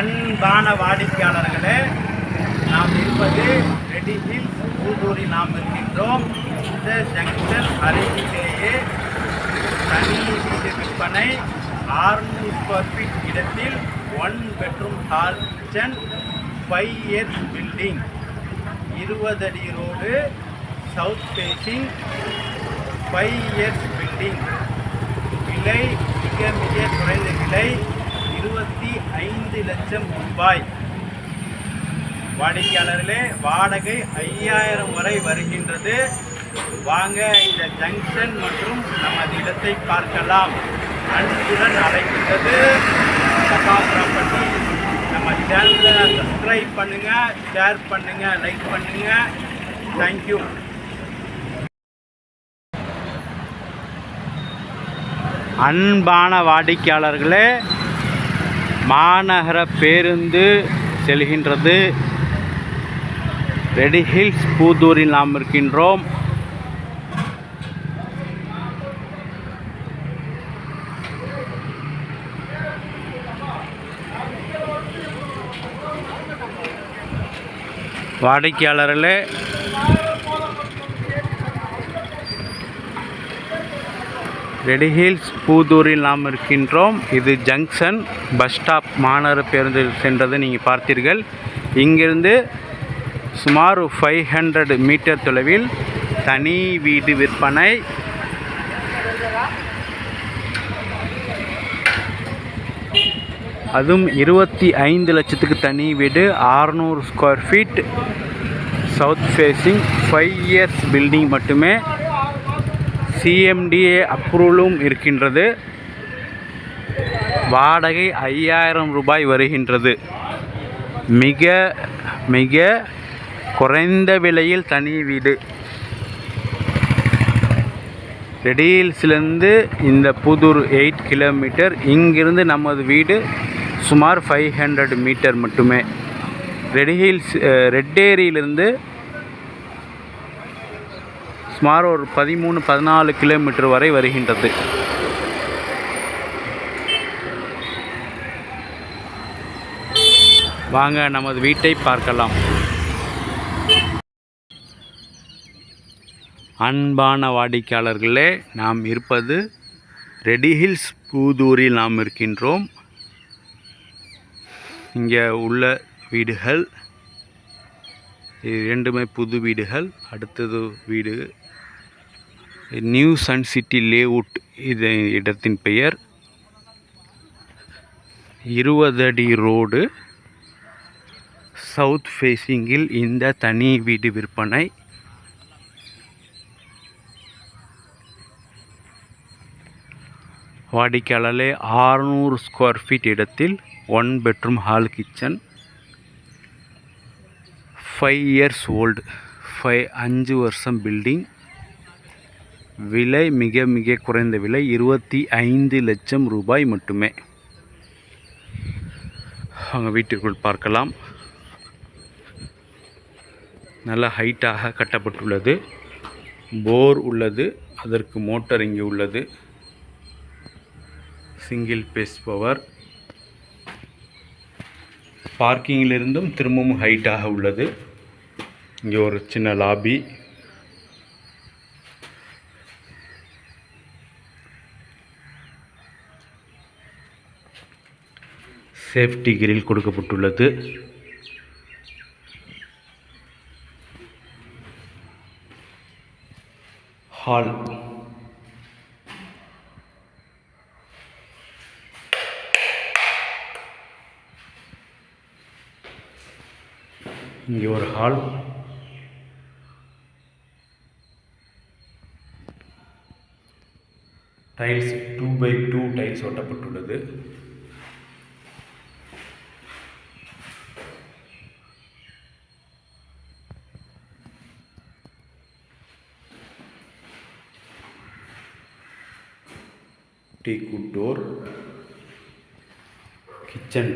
அன்பான வாடிக்கையாளர்களே நாம் இருப்பது ரெடி ஹில்ஸ் ஊதூரில் நாம் இருக்கின்றோம். இந்த ஜங்ஷன் அருகிலேயே தனி வீடு விற்பனை ஆறுநூறு ஸ்கொயர் ஃபீட் இடத்தில் one bedroom hall kitchen five years building இருபது அடி road south facing five years building விலை மிக மிக குறைந்த விலை இருபத்தி ஐந்து லட்சம் ரூபாய். வாடிக்கையாளர்களே வாடகை ஐயாயிரம் வரை வருகின்றது. வாங்க இந்த ஜங்ஷன் மற்றும் நமது இடத்தை பார்க்கலாம். அன்புடன் அழைக்கின்றது சகா நம்ம சேனலை சப்ஸ்கிரைப் பண்ணுங்க ஷேர் பண்ணுங்க லைக் பண்ணுங்க. தேங்க்யூ அன்பான வாடிக்கையாளர்களே மாநகர பேருந்து செல்கின்றது. ரெடி ஹில்ஸ் பூதூரில் நாம் இருக்கின்றோம். வாடிக்கையாளர்களே ரெடி ஹில்ஸ் பூதூரில் நாம் இருக்கின்றோம். இது ஜங்ஷன். பஸ் ஸ்டாப் மாநகர பேருந்து சென்றது நீங்கள் பார்த்தீர்கள். இங்கிருந்து சுமார் ஃபைவ் ஹண்ட்ரட் மீட்டர் தொலைவில் தனி வீடு விற்பனை. அதுவும் இருபத்தி ஐந்து லட்சத்துக்கு தனி வீடு. ஆறுநூறு square feet south facing five years building மட்டுமே. சிஎம்டிஏ அப்ரூவலும் இருக்கின்றது. வாடகை ஐயாயிரம் ரூபாய் வருகின்றது. மிக மிக குறைந்த விலையில் தனி வீடு. ரெடியில்ஸ்லேருந்து இந்த புதூர் எயிட் கிலோமீட்டர் இங்கிருந்து நமது வீடு சுமார் ஃபைவ் ஹண்ட்ரட் மீட்டர் மட்டுமே. ரெடி ஹில்ஸ் ரெட்டேரியிலிருந்து சுமார் ஒரு பதிமூணு பதினாலு கிலோமீட்டர் வரை வருகின்றது. வாங்க நமது வீட்டை பார்க்கலாம். அன்பான வாடிக்கையாளர்களே நாம் இருப்பது ரெடி ஹில்ஸ் பூதூரில் நாம் இருக்கின்றோம். இங்கே உள்ள வீடுகள் இரண்டுமே புது வீடுகள் அடுத்தது வீடு நியூ சன் சிட்டி லேஅவுட் இது இடத்தின் பெயர். இருபது அடி ரோடு. சவுத் ஃபேஸிங்கில் இந்த தனி வீடு விற்பனை. வாடிக்கையாளர்களே ஆறுநூறு ஸ்கொயர் ஃபீட் இடத்தில் one bedroom hall kitchen five years old five அஞ்சு வருஷம் பில்டிங் விலை மிக மிக குறைந்த விலை இருபத்தி ஐந்து லட்சம் ரூபாய் மட்டுமே. அவங்க வீட்டிற்குள் பார்க்கலாம். நல்ல ஹைட்டாக கட்டப்பட்டுள்ளது. போர் உள்ளது. அதற்கு மோட்டர் இங்கே உள்ளது. Single phase power. பார்க்கிங்கிலிருந்தும் திரும்பவும் ஹைட்டாக உள்ளது. இங்கே ஒரு சின்ன லாபி. சேஃப்டி கிரில் கொடுக்கப்பட்டுள்ளது. ஹால் இங்கே ஒரு hall tiles two by two tiles ஒட்டப்பட்டுள்ளது. டீ குட்டோர் கிச்சன்.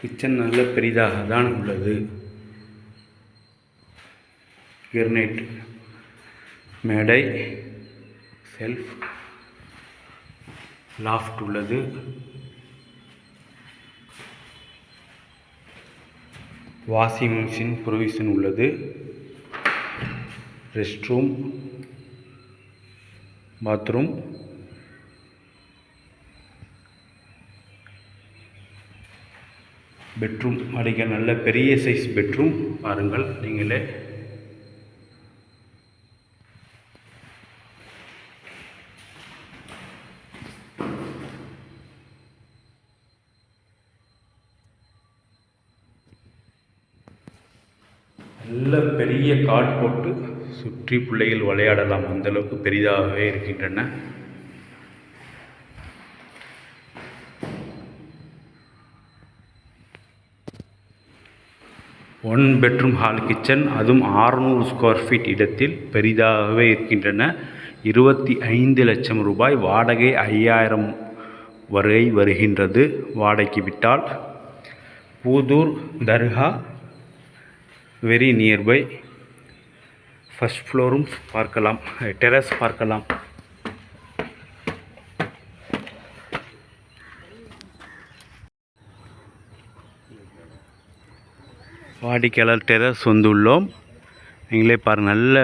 கிச்சன் நல்ல பெரிதாக தான் உள்ளது. கிரனைட் மேடை செல்ஃப் லாஃப்ட் உள்ளது. வாஷிங் மிஷின் ப்ரொவிஷன் உள்ளது. Rest room bathroom. பெட்ரூம் அடிக்க நல்ல பெரிய சைஸ் பெட்ரூம். பாருங்கள் நீங்களே. நல்ல பெரிய காட் போட்டு சுற்றி பிள்ளைகள் விளையாடலாம். அந்தளவுக்கு பெரிதாகவே இருக்கின்றன. ஒன் பெட்ரூம் ஹால் கிச்சன் அதுவும் 600 ஸ்கொயர் ஃபீட் இடத்தில் பெரிதாகவே இருக்கின்றன. இருபத்தி ஐந்து லட்சம் ரூபாய் வாடகை ஐயாயிரம் வரை வருகின்றது வாடகைக்கு விட்டால். பூதூர் தர்கா வெரி நியர்பை ஃபஸ்ட் ஃப்ளோரும் பார்க்கலாம். டெரஸ் பார்க்கலாம். வாடிக்கையாளர் டெரஸ் வந்துள்ளோம். நீங்களே பாரு நல்ல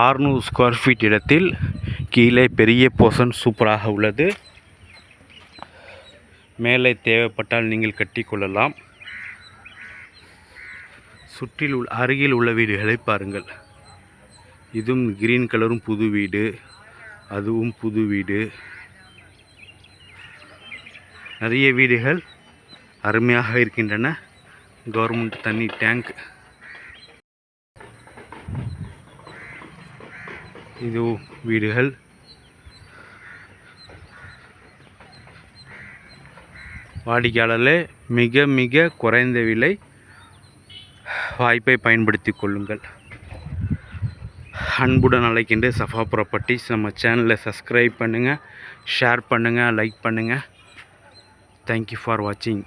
ஆறுநூறு ஸ்கொயர் ஃபீட் இடத்தில் கீழே பெரிய போர்ஷன் சூப்பராக உள்ளது. மேலே தேவைப்பட்டால் நீங்கள் கட்டிக்கொள்ளலாம் சுற்றில் உள்ள அருகில் உள்ள வீடுகளை பாருங்கள். இதுவும் கிரீன் கலரும் புது வீடு அதுவும் புது வீடு. நிறைய வீடுகள் அருமையாக இருக்கின்றன. கவர்மெண்ட் தண்ணி டேங்க். இது வீடுகள். வாடிக்கையாளர்களே மிக மிக குறைந்த விலை வாய்ப்பை பயன்படுத்தி கொள்ளுங்கள். அன்புடன் அழைக்கின்ற சஃபா ப்ராப்பர்ட்டிஸ் நம்ம சேனலை சப்ஸ்கிரைப் பண்ணுங்கள் ஷேர் பண்ணுங்கள் லைக் பண்ணுங்கள் தேங்க்யூ ஃபார் வாட்சிங்